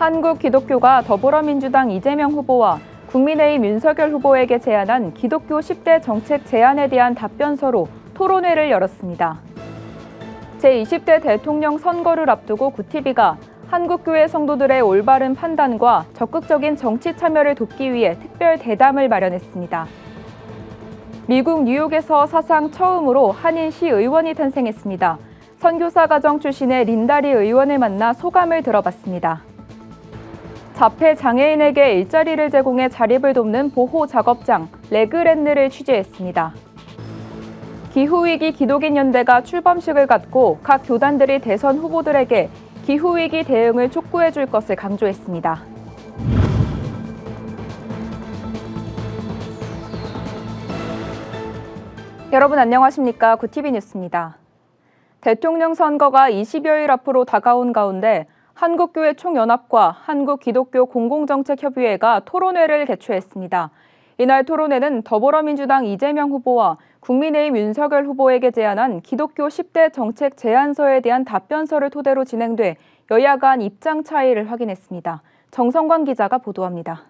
한국 기독교가 더불어민주당 이재명 후보와 국민의힘 윤석열 후보에게 제안한 기독교 10대 정책 제안에 대한 답변서로 토론회를 열었습니다. 제20대 대통령 선거를 앞두고 구티비가 한국교회 성도들의 올바른 판단과 적극적인 정치 참여를 돕기 위해 특별 대담을 마련했습니다. 미국 뉴욕에서 사상 처음으로 한인 시 의원이 탄생했습니다. 선교사 가정 출신의 린다리 의원을 만나 소감을 들어봤습니다. 자폐 장애인에게 일자리를 제공해 자립을 돕는 보호 작업장 레그랜드를 취재했습니다. 기후위기 기독인 연대가 출범식을 갖고 각 교단들이 대선 후보들에게 기후위기 대응을 촉구해 줄 것을 강조했습니다. 여러분 안녕하십니까? 구티비 뉴스입니다. 대통령 선거가 20여일 앞으로 다가온 가운데 한국교회 총연합과 한국기독교 공공정책협의회가 토론회를 개최했습니다. 이날 토론회는 더불어민주당 이재명 후보와 국민의힘 윤석열 후보에게 제안한 기독교 10대 정책 제안서에 대한 답변서를 토대로 진행돼 여야 간 입장 차이를 확인했습니다. 정성광 기자가 보도합니다.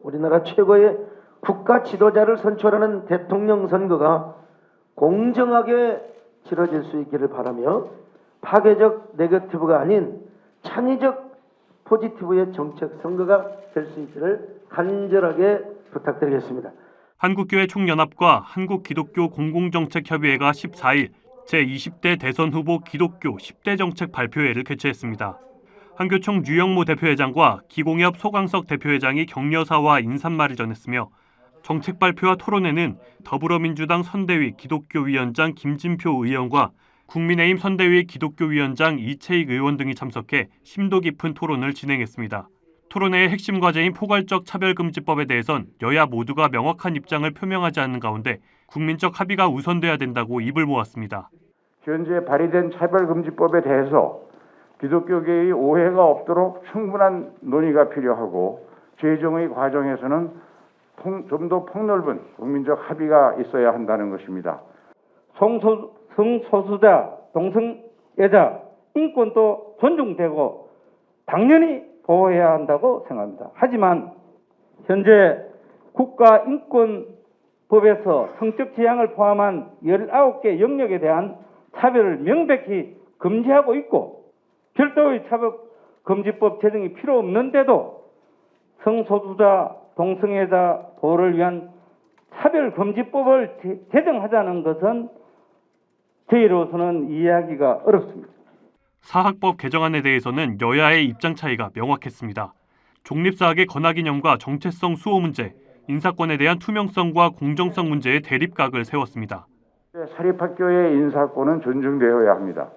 우리나라 최고의 국가 지도자를 선출하는 대통령 선거가 공정하게 치러질 수 있기를 바라며 파괴적 네거티브가 아닌 창의적 포지티브의 정책 선거가 될 수 있기를 간절하게 부탁드리겠습니다. 한국교회 총연합과 한국기독교 공공정책협의회가 14일 제20대 대선 후보 기독교 10대 정책 발표회를 개최했습니다. 한교총 유영모 대표회장과 기공협 소강석 대표회장이 격려사와 인사말을 전했으며 정책 발표와 토론회는 더불어민주당 선대위 기독교위원장 김진표 의원과 국민의힘 선대위 기독교 위원장 이채익 의원 등이 참석해 심도 깊은 토론을 진행했습니다. 토론회의 핵심 과제인 포괄적 차별금지법에 대해선 여야 모두가 명확한 입장을 표명하지 않는 가운데 국민적 합의가 우선돼야 된다고 입을 모았습니다. 현재 발의된 차별금지법에 대해서 기독교계의 오해가 없도록 충분한 논의가 필요하고 제정의 과정에서는 좀 더 폭넓은 국민적 합의가 있어야 한다는 것입니다. 성소, 성소수자, 동성애자 인권도 존중되고 당연히 보호해야 한다고 생각합니다. 하지만 현재 국가인권법에서 성적 지향을 포함한 19개 영역에 대한 차별을 명백히 금지하고 있고 별도의 차별 금지법 제정이 필요 없는데도 성소수자, 동성애자 보호를 위한 차별금지법을 제- 제정하자는 것은 저희로서는 이해하기가 어렵습니다. 사학법 개정안에 대해서는 여야의 입장 차이가 명확했습니다. 종립사학의 권하기념과 정체성 수호 문제, 인사권에 대한 투명성과 공정성 문제의 대립각을 세웠습니다. 사립학교의 인사권은 존중되어야 합니다.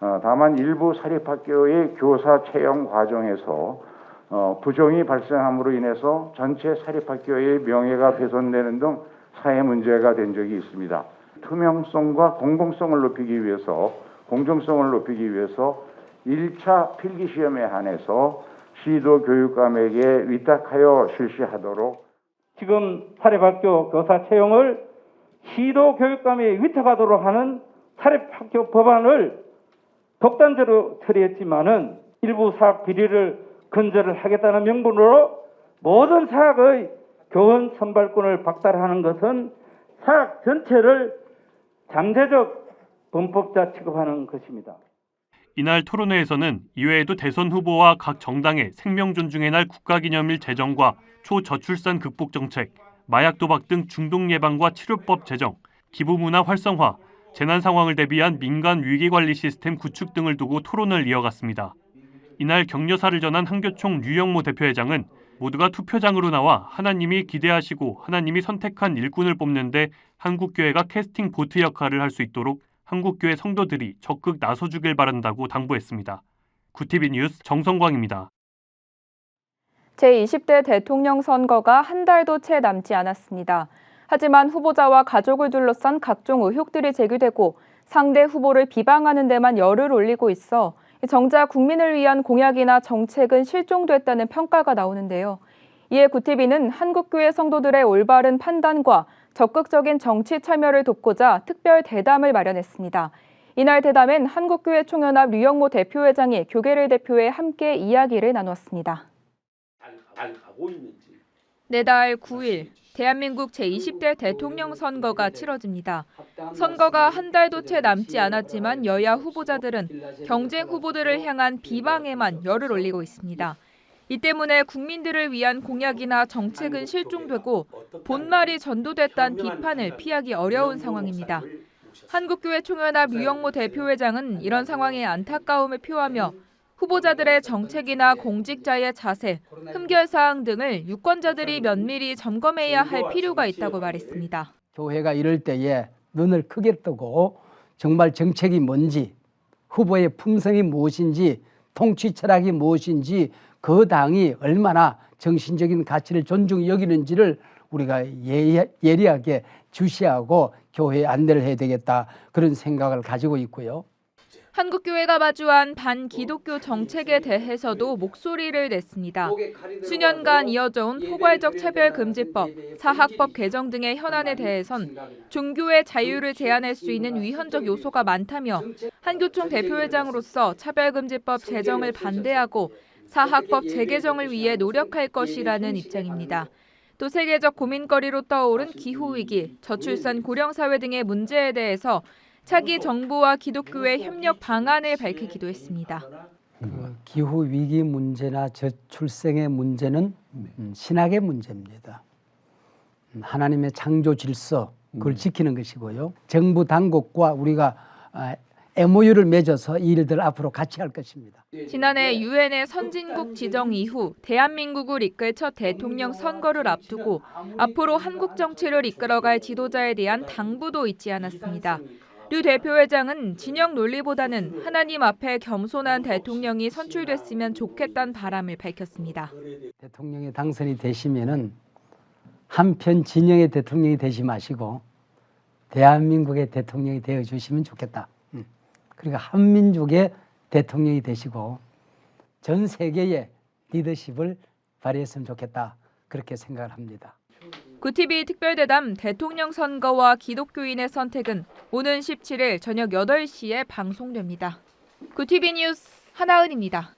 어, 다만 일부 사립학교의 교사 채용 과정에서 어, 부정이 발생함으로 인해서 전체 사립학교의 명예가 훼손되는 등 사회 문제가 된 적이 있습니다. 투명성과 공공성을 높이기 위해서 공정성을 높이기 위해서 1차 필기 시험에 한해서 시도 교육감에게 위탁하여 실시하도록 지금 사립학교 교사 채용을 시도 교육감에 위탁하도록 하는 사립학교 법안을 독단적으로 처리했지만은 일부 사학 비리를 근절을 하겠다는 명분으로 모든 사학의 교원 선발권을 박탈하는 것은 사학 전체를 잠재적 범법자 취급하는 것입니다. 이날 토론회에서는 이외에도 대선 후보와 각 정당의 생명 존중의 날 국가기념일 제정과 초저출산 극복 정책, 마약 도박 등 중독 예방과 치료법 제정, 기부 문화 활성화, 재난 상황을 대비한 민간 위기 관리 시스템 구축 등을 두고 토론을 이어갔습니다. 이날 격려사를 전한 한교총 유영모 대표회장은 모두가 투표장으로 나와 하나님이 기대하시고 하나님이 선택한 일꾼을 뽑는데 한국교회가 캐스팅 보트 역할을 할 수 있도록 한국교회 성도들이 적극 나서주길 바란다고 당부했습니다. 구티비 뉴스 정성광입니다. 제20대 대통령 선거가 한 달도 채 남지 않았습니다. 하지만 후보자와 가족을 둘러싼 각종 의혹들이 제기되고 상대 후보를 비방하는 데만 열을 올리고 있어 정작 국민을 위한 공약이나 정책은 실종됐다는 평가가 나오는데요. 이에 구티비는 한국교회 성도들의 올바른 판단과 적극적인 정치 참여를 돕고자 특별 대담을 마련했습니다. 이날 대담엔 한국교회 총연합 류영모 대표회장이 교계를 대표해 함께 이야기를 나눴습니다. 잘 있는지 내달 9일 대한민국 제20대 대통령 선거가 치러집니다. 선거가 한 달도 채 남지 않았지만 여야 후보자들은 경쟁 후보들을 향한 비방에만 열을 올리고 있습니다. 이 때문에 국민들을 위한 공약이나 정책은 실종되고 본말이 전도됐다는 비판을 피하기 어려운 상황입니다. 한국교회 총연합 류영모 대표회장은 이런 상황에 안타까움을 표하며 후보자들의 정책이나 공직자의 자세, 흠결 사항 등을 유권자들이 면밀히 점검해야 할 필요가 있다고 말했습니다. 교회가 이럴 때에 눈을 크게 뜨고 정말 정책이 뭔지 후보의 품성이 무엇인지 통치 철학이 무엇인지 그 당이 얼마나 정신적인 가치를 존중히 여기는지를 우리가 예- 예리하게 주시하고 교회에 안내를 해야 되겠다 그런 생각을 가지고 있고요. 한국교회가 마주한 반기독교 정책에 대해서도 목소리를 냈습니다. 수년간 이어져온 포괄적 차별금지법, 사학법 개정 등의 현안에 대해선 종교의 자유를 제한할 수 있는 위헌적 요소가 많다며 한교총 대표회장으로서 차별금지법 제정을 반대하고 사학법 재개정을 위해 노력할 것이라는 입장입니다. 또 세계적 고민거리로 떠오른 기후위기, 저출산 고령사회 등의 문제에 대해서 차기 정부와 기독교의 협력 방안을 밝히기도 했습니다. 그 기후 위기 문제나 저출생의 문제는 음, 신학의 문제입니다. 음, 하나님의 창조 질서 그걸 지키는 것이고요. 정부 당국과 우리가 아, MOU를 맺어서 이 일들 앞으로 같이 할 것입니다. 지난해 유엔의 선진국 지정 이후 대한민국을 이끌 첫 대통령 선거를 앞두고 앞으로 한국 정치를 이끌어갈 지도자에 대한 당부도 잊지 않았습니다. 류 대표회장은 진영 논리보다는 하나님 앞에 겸손한 대통령이 선출됐으면 좋겠다는 바람을 밝혔습니다. 대통령이 당선이 되시면은 한편 진영의 대통령이 되지 마시고 대한민국의 대통령이 되어 주시면 좋겠다. 음. 그리고 한민족의 대통령이 되시고 전 세계의 리더십을 발휘했으면 좋겠다. 그렇게 생각을 합니다. 구TV 특별대담 대통령 선거와 기독교인의 선택은 오는 17일 저녁 8시에 방송됩니다. 구TV 뉴스 하나은입니다.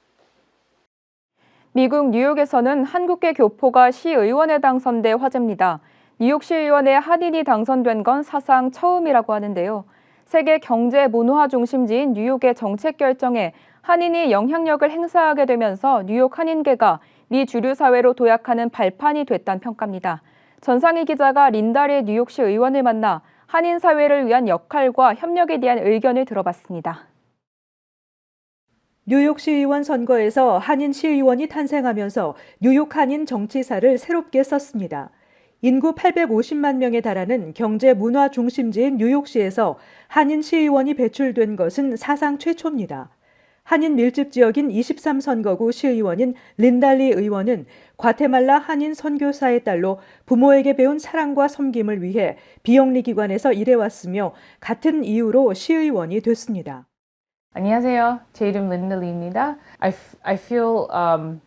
미국 뉴욕에서는 한국계 교포가 시의원에 당선돼 화제입니다. 뉴욕시 의원에 한인이 당선된 건 사상 처음이라고 하는데요. 세계 경제 문화 중심지인 뉴욕의 정책 결정에 한인이 영향력을 행사하게 되면서 뉴욕 한인계가 미 주류 사회로 도약하는 발판이 됐다는 평가입니다. 전상희 기자가 린다리 뉴욕시 의원을 만나 한인 사회를 위한 역할과 협력에 대한 의견을 들어봤습니다. 뉴욕 시의원 선거에서 한인 시의원이 탄생하면서 뉴욕 한인 정치사를 새롭게 썼습니다. 인구 850만 명에 달하는 경제 문화 중심지인 뉴욕시에서 한인 시의원이 배출된 것은 사상 최초입니다. 한인 밀집 지역인 23선거구 시의원인 린달리 의원은 과테말라 한인 선교사의 딸로 부모에게 배운 사랑과 섬김을 위해 비영리 기관에서 일해왔으며 같은 이유로 시의원이 됐습니다. 안녕하세요. 제 이름 린다 리입니다. I, I feel um,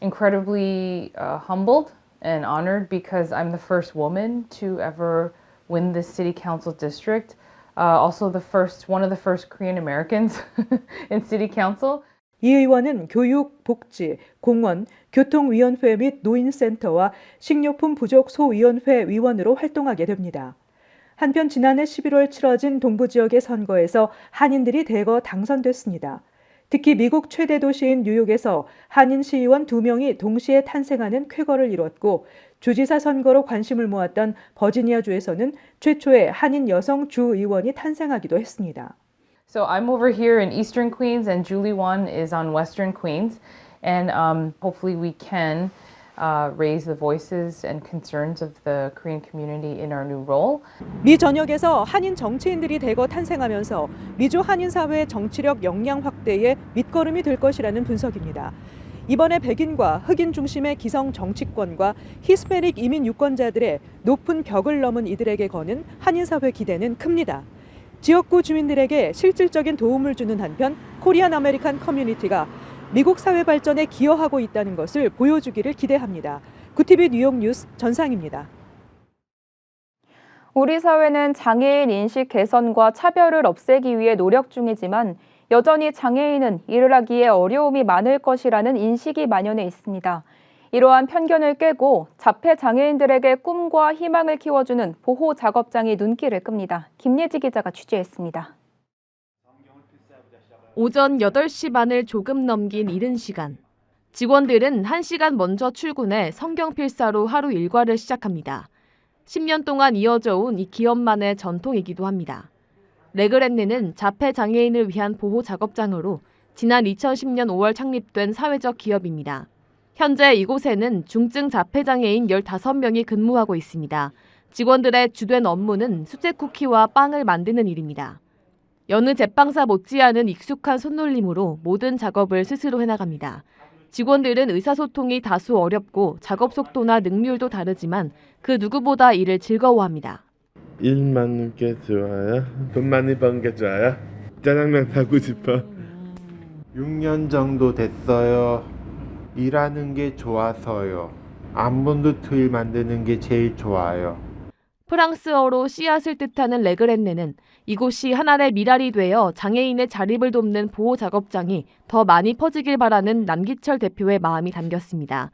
incredibly uh, humbled and honored because I'm the first woman to ever win this city council district. Uh, also, the first one of the first Korean Americans in city council. 이 의원은 교육, 복지, 공원, 교통위원회 및 노인센터와 식료품 부족 소위원회 위원으로 활동하게 됩니다. 한편 지난해 11월 치러진 동부 지역의 선거에서 한인들이 대거 당선됐습니다. 특히 미국 최대 도시인 뉴욕에서 한인 시의원 2명이 동시에 탄생하는 쾌거를 이뤘고 주지사 선거로 관심을 모았던 버지니아주에서는 최초의 한인 여성 주 의원이 탄생하기도 했습니다. So I'm over here in Eastern Queens, and Julie Wan is on Western Queens, and um, hopefully we can 미 전역에서 한인 정치인들이 대거 탄생하면서 미주 한인 사회의 정치력 역량 확대에 밑거름이 될 것이라는 분석입니다. 이번에 백인과 흑인 중심의 기성 정치권과 히스패닉 이민 유권자들의 높은 벽을 넘은 이들에게 거는 한인 사회 기대는 큽니다. 지역구 주민들에게 실질적인 도움을 주는 한편 코리안 아메리칸 커뮤니티가 미국 사회 발전에 기여하고 있다는 것을 보여주기를 기대합니다. 구티비 뉴욕 뉴스 전상입니다. 우리 사회는 장애인 인식 개선과 차별을 없애기 위해 노력 중이지만 여전히 장애인은 일을 하기에 어려움이 많을 것이라는 인식이 만연해 있습니다. 이러한 편견을 깨고 자폐 장애인들에게 꿈과 희망을 키워주는 보호 작업장이 눈길을 끕니다. 김예지 기자가 취재했습니다. 오전 8시 반을 조금 넘긴 이른 시간. 직원들은 1시간 먼저 출근해 성경 필사로 하루 일과를 시작합니다. 10년 동안 이어져 온 이 기업만의 전통이기도 합니다. 레그랜드는 자폐 장애인을 위한 보호 작업장으로 지난 2010년 5월 창립된 사회적 기업입니다. 현재 이곳에는 중증 자폐 장애인 15명이 근무하고 있습니다. 직원들의 주된 업무는 수제 쿠키와 빵을 만드는 일입니다. 여느 제빵사 못지않은 익숙한 손놀림으로 모든 작업을 스스로 해나갑니다. 직원들은 의사소통이 다소 어렵고 작업 속도나 능률도 다르지만 그 누구보다 일을 즐거워합니다. 일 많은 게 좋아요? 돈 많이 버는 게 좋아요? 짜장면 사고 싶어 6년 정도 됐어요 일하는 게 좋아서요 안본드 트일 만드는 게 제일 좋아요 프랑스어로 씨앗을 뜻하는 레그랜네는 이곳이 하나의 미랄이 되어 장애인의 자립을 돕는 보호 작업장이 더 많이 퍼지길 바라는 남기철 대표의 마음이 담겼습니다.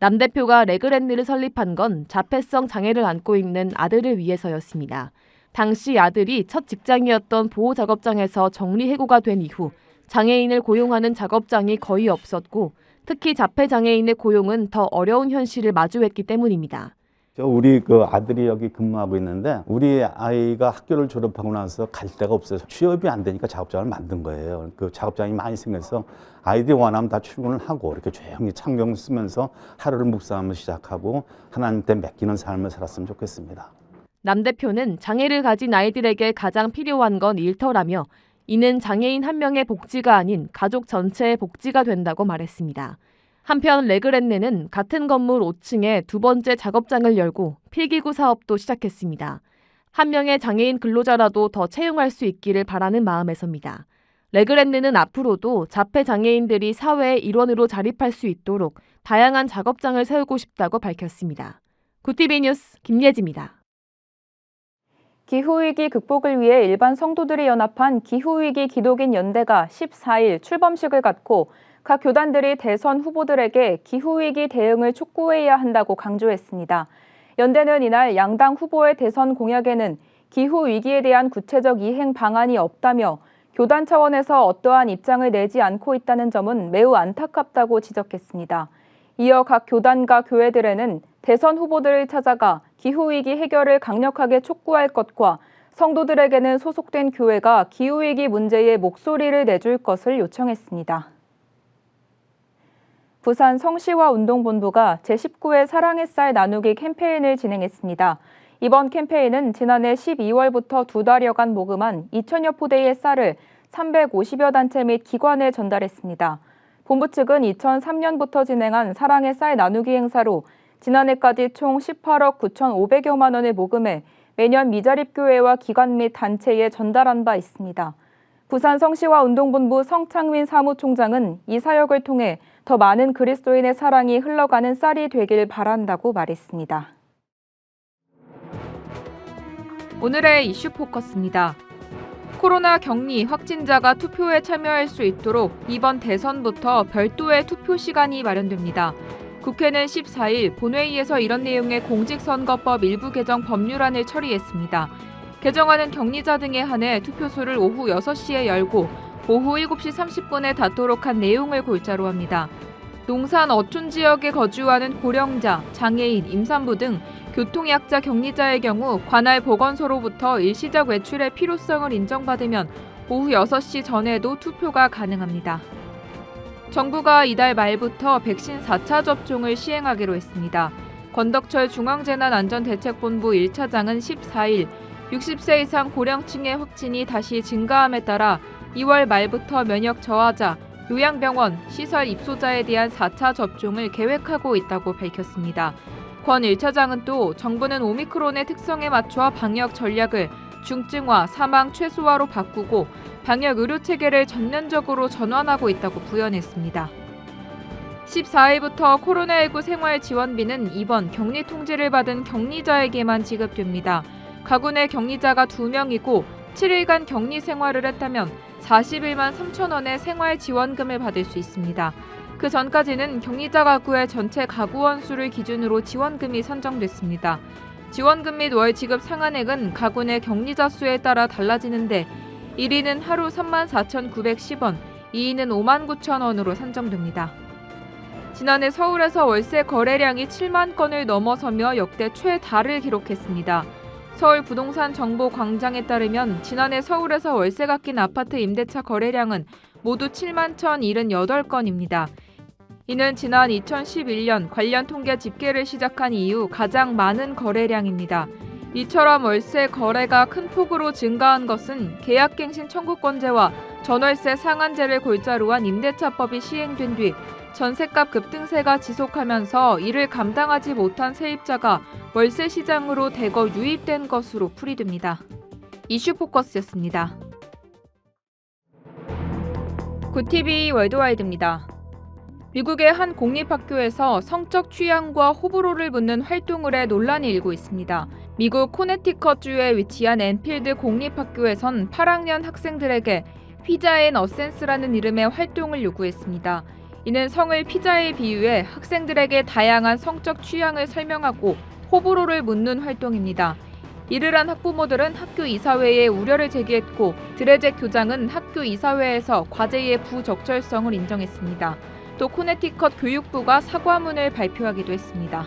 남 대표가 레그랜드를 설립한 건 자폐성 장애를 안고 있는 아들을 위해서였습니다. 당시 아들이 첫 직장이었던 보호 작업장에서 정리 해고가 된 이후 장애인을 고용하는 작업장이 거의 없었고 특히 자폐 장애인의 고용은 더 어려운 현실을 마주했기 때문입니다. 저 우리 그 아들이 여기 근무하고 있는데 우리 아이가 학교를 졸업하고 나서 갈 데가 없어서 취업이 안 되니까 작업장을 만든 거예요. 그 작업장이 많이 생겨서 아이들이 원하면 다 출근을 하고 이렇게 조용히 창경 쓰면서 하루를 묵상하며 시작하고 하나님께 맡기는 삶을 살았으면 좋겠습니다. 남 대표는 장애를 가진 아이들에게 가장 필요한 건 일터라며 이는 장애인 한 명의 복지가 아닌 가족 전체의 복지가 된다고 말했습니다. 한편 레그랜네는 같은 건물 5층에 두 번째 작업장을 열고 필기구 사업도 시작했습니다. 한 명의 장애인 근로자라도 더 채용할 수 있기를 바라는 마음에서입니다. 레그랜드는 앞으로도 자폐 장애인들이 사회의 일원으로 자립할 수 있도록 다양한 작업장을 세우고 싶다고 밝혔습니다. 구티비 뉴스 김예지입니다. 기후위기 극복을 위해 일반 성도들이 연합한 기후위기 기독인 연대가 14일 출범식을 갖고 각 교단들이 대선 후보들에게 기후위기 대응을 촉구해야 한다고 강조했습니다. 연대는 이날 양당 후보의 대선 공약에는 기후위기에 대한 구체적 이행 방안이 없다며 교단 차원에서 어떠한 입장을 내지 않고 있다는 점은 매우 안타깝다고 지적했습니다. 이어 각 교단과 교회들에는 대선 후보들을 찾아가 기후위기 해결을 강력하게 촉구할 것과 성도들에게는 소속된 교회가 기후위기 문제에 목소리를 내줄 것을 요청했습니다. 부산 성시화 운동본부가 제19회 사랑의 쌀 나누기 캠페인을 진행했습니다. 이번 캠페인은 지난해 12월부터 두 달여간 모금한 2천여 포대의 쌀을 350여 단체 및 기관에 전달했습니다. 본부 측은 2003년부터 진행한 사랑의 쌀 나누기 행사로 지난해까지 총 18억 9,500여만 원을 모금해 매년 미자립 교회와 기관 및 단체에 전달한 바 있습니다. 부산 성시화 운동본부 성창민 사무총장은 이 사역을 통해 더 많은 그리스도인의 사랑이 흘러가는 쌀이 되길 바란다고 말했습니다. 오늘의 이슈 포커스입니다. 코로나 격리 확진자가 투표에 참여할 수 있도록 이번 대선부터 별도의 투표 시간이 마련됩니다. 국회는 14일 본회의에서 이런 내용의 공직선거법 일부 개정 법률안을 처리했습니다. 개정안은 격리자 등에 한해 투표소를 오후 6시에 열고 오후 7시 30분에 닫도록 한 내용을 골자로 합니다. 농산 어촌 지역에 거주하는 고령자, 장애인, 임산부 등 교통약자 격리자의 경우 관할 보건소로부터 일시적 외출의 필요성을 인정받으면 오후 6시 전에도 투표가 가능합니다. 정부가 이달 말부터 백신 4차 접종을 시행하기로 했습니다. 권덕철 중앙재난안전대책본부 1차장은 14일 60세 이상 고령층의 확진이 다시 증가함에 따라 2월 말부터 면역 저하자, 요양병원, 시설 입소자에 대한 4차 접종을 계획하고 있다고 밝혔습니다. 권 1차장은 또 정부는 오미크론의 특성에 맞춰 방역 전략을 중증화, 사망 최소화로 바꾸고 방역 의료 체계를 전면적으로 전환하고 있다고 부연했습니다. 14일부터 코로나19 생활 지원비는 이번 격리 통지를 받은 격리자에게만 지급됩니다. 가구 내 격리자가 2명이고 7일간 격리 생활을 했다면 41만 3천 원의 생활 지원금을 받을 수 있습니다. 그 전까지는 격리자 가구의 전체 가구원 수를 기준으로 지원금이 산정됐습니다. 지원금 및 월 지급 상한액은 가구 내 격리자 수에 따라 달라지는데 1위는 하루 34,910원, 2위는 59,000원으로 산정됩니다. 지난해 서울에서 월세 거래량이 7만 건을 넘어서며 역대 최다를 기록했습니다. 서울 부동산 정보 광장에 따르면 지난해 서울에서 월세가 낀 아파트 임대차 거래량은 모두 7만 1,078건입니다. 이는 지난 2011년 관련 통계 집계를 시작한 이후 가장 많은 거래량입니다. 이처럼 월세 거래가 큰 폭으로 증가한 것은 계약갱신 청구권제와 전월세 상한제를 골자로 한 임대차법이 시행된 뒤 전세값 급등세가 지속하면서 이를 감당하지 못한 세입자가 월세 시장으로 대거 유입된 것으로 풀이됩니다. 이슈 포커스였습니다. 구TV 월드와이드입니다. 미국의 한 공립학교에서 성적 취향과 호불호를 묻는 활동을 해 논란이 일고 있습니다. 미국 코네티컷주에 위치한 엔필드 공립학교에선 8학년 학생들에게 피자 앤 어센스라는 이름의 활동을 요구했습니다. 이는 성을 피자에 비유해 학생들에게 다양한 성적 취향을 설명하고 호불호를 묻는 활동입니다. 이를 한 학부모들은 학교 이사회에 우려를 제기했고 드레잭 교장은 학교 이사회에서 과제의 부적절성을 인정했습니다. 또 코네티컷 교육부가 사과문을 발표하기도 했습니다.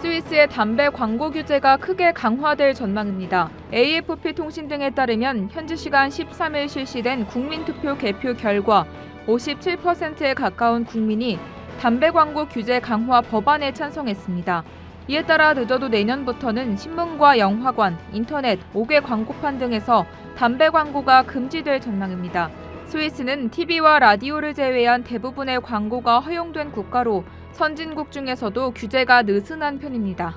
스위스의 담배 광고 규제가 크게 강화될 전망입니다. AFP 통신 등에 따르면 현지 시간 13일 실시된 국민투표 개표 결과 57%에 가까운 국민이 담배 광고 규제 강화 법안에 찬성했습니다. 이에 따라 늦어도 내년부터는 신문과 영화관, 인터넷, 5개 광고판 등에서 담배 광고가 금지될 전망입니다. 스위스는 TV와 라디오를 제외한 대부분의 광고가 허용된 국가로 선진국 중에서도 규제가 느슨한 편입니다.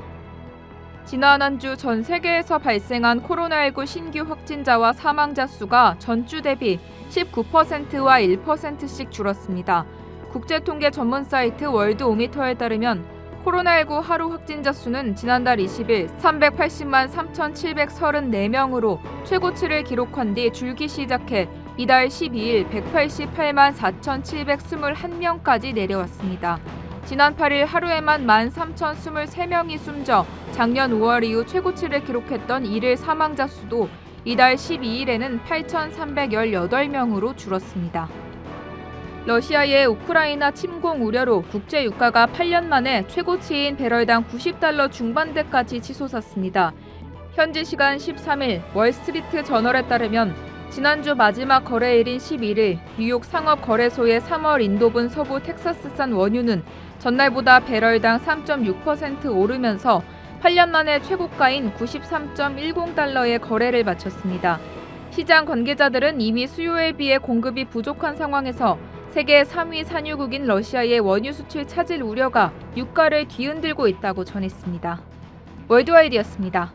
지난 한 주 전 세계에서 발생한 코로나19 신규 확진자와 사망자 수가 전주 대비 19%와 1%씩 줄었습니다. 국제통계 전문 사이트 월드오미터에 따르면 코로나19 하루 확진자 수는 지난달 20일 380만 3,734명으로 최고치를 기록한 뒤 줄기 시작해 이달 12일 188만 4,721명까지 내려왔습니다. 지난 8일 하루에만 13,023명이 숨져 작년 5월 이후 최고치를 기록했던 일일 사망자 수도 이달 12일에는 8,318명으로 줄었습니다. 러시아의 우크라이나 침공 우려로 국제 유가가 8년 만에 최고치인 배럴당 90달러 중반대까지 치솟았습니다. 현지 시간 13일 월스트리트 저널에 따르면 지난주 마지막 거래일인 11일 뉴욕 상업거래소의 3월 인도분 서부 텍사스산 원유는 전날보다 배럴당 3.6% 오르면서 8년 만에 최고가인 93.10달러의 거래를 마쳤습니다. 시장 관계자들은 이미 수요에 비해 공급이 부족한 상황에서 세계 3위 산유국인 러시아의 원유 수출 차질 우려가 유가를 뒤흔들고 있다고 전했습니다. 월드와이드였습니다.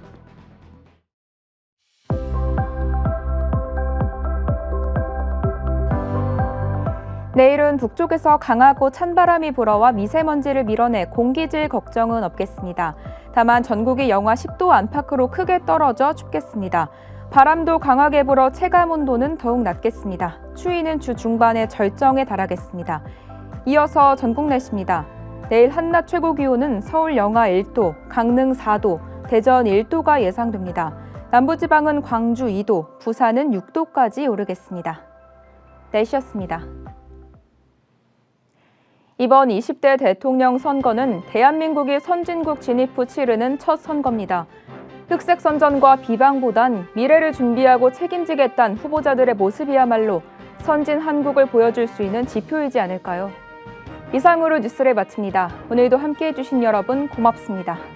내일은 북쪽에서 강하고 찬 바람이 불어와 미세먼지를 밀어내 공기질 걱정은 없겠습니다. 다만 전국이 영하 10도 안팎으로 크게 떨어져 춥겠습니다. 바람도 강하게 불어 체감 온도는 더욱 낮겠습니다. 추위는 주 중반에 절정에 달하겠습니다. 이어서 전국 날씨입니다. 내일 한낮 최고 기온은 서울 영하 1도, 강릉 4도, 대전 1도가 예상됩니다. 남부지방은 광주 2도, 부산은 6도까지 오르겠습니다. 날씨였습니다. 이번 20대 대통령 선거는 대한민국이 선진국 진입 후 치르는 첫 선거입니다. 흑색 선전과 비방보단 미래를 준비하고 책임지겠다는 후보자들의 모습이야말로 선진 한국을 보여줄 수 있는 지표이지 않을까요? 이상으로 뉴스를 마칩니다. 오늘도 함께해 주신 여러분 고맙습니다.